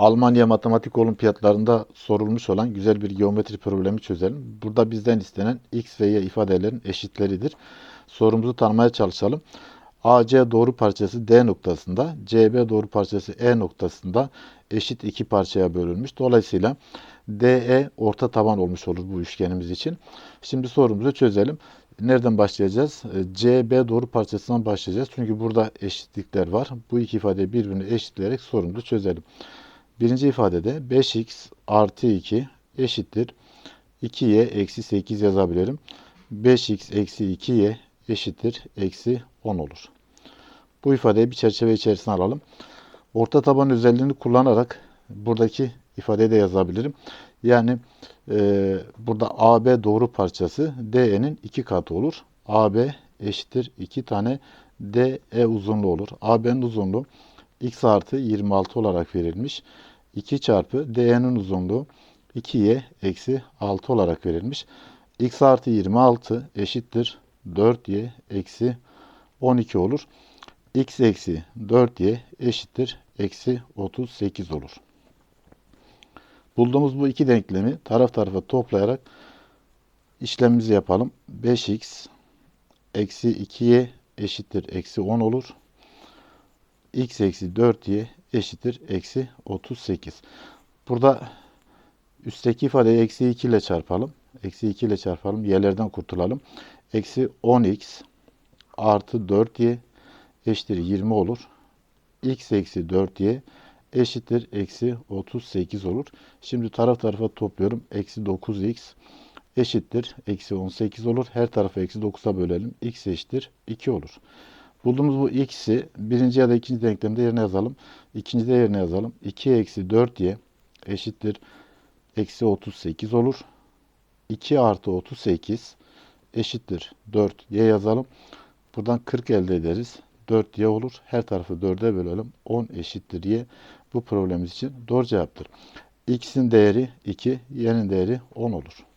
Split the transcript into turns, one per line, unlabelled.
Almanya matematik olimpiyatlarında sorulmuş olan güzel bir geometri problemi çözelim. Burada bizden istenen x ve y ifadelerin eşitleridir. Sorumuzu tanımaya çalışalım. AC doğru parçası D noktasında, CB doğru parçası E noktasında eşit iki parçaya bölünmüş. Dolayısıyla DE orta taban olmuş olur bu üçgenimiz için. Şimdi sorumuzu çözelim. Nereden başlayacağız? E, CB doğru parçasından başlayacağız. Çünkü burada eşitlikler var. Bu iki ifadeyi birbirine eşitleyerek sorumuzu çözelim. Birinci ifadede 5x artı 2 eşittir. 2y eksi 8 yazabilirim. 5x eksi 2y eşittir. Eksi 10 olur. Bu ifadeyi bir çerçeve içerisine alalım. Orta taban özelliğini kullanarak buradaki ifadeyi de yazabilirim. Yani e, burada AB doğru parçası DE'nin iki katı olur. AB eşittir 2 tane DE uzunluğu olur. AB'nin uzunluğu x artı 26 olarak verilmiş. 2 çarpı DE'nin uzunluğu 2y eksi 6 olarak verilmiş. x artı 26 eşittir 4y eksi 12 olur. x eksi 4y eşittir eksi 38 olur. Bulduğumuz bu iki denklemi taraf tarafa toplayarak işlemimizi yapalım. 5x eksi 2y eşittir eksi 10 olur. x eksi 4y eşittir eksi 38. Burada üstteki ifadeyi eksi 2 ile çarpalım. Eksi 2 ile çarpalım. Y'lerden kurtulalım. Eksi 10x artı 4y eşittir 20 olur. x eksi 4y eşittir eksi 38 olur. Şimdi taraf tarafa topluyorum. Eksi 9x eşittir eksi 18 olur. Her tarafı eksi 9'a bölelim. x eşittir 2 olur. Bulduğumuz bu x'i birinci ya da ikinci denklemde yerine yazalım. İkinci de yerine yazalım. 2 eksi 4y eşittir eksi 38 olur. 2 artı 38 eşittir 4y yazalım. Buradan 40 elde ederiz. 4y olur. Her tarafı 4'e bölelim. 10 eşittir y. Bu problemimiz için doğru cevaptır. x'in değeri 2, y'nin değeri 10 olur.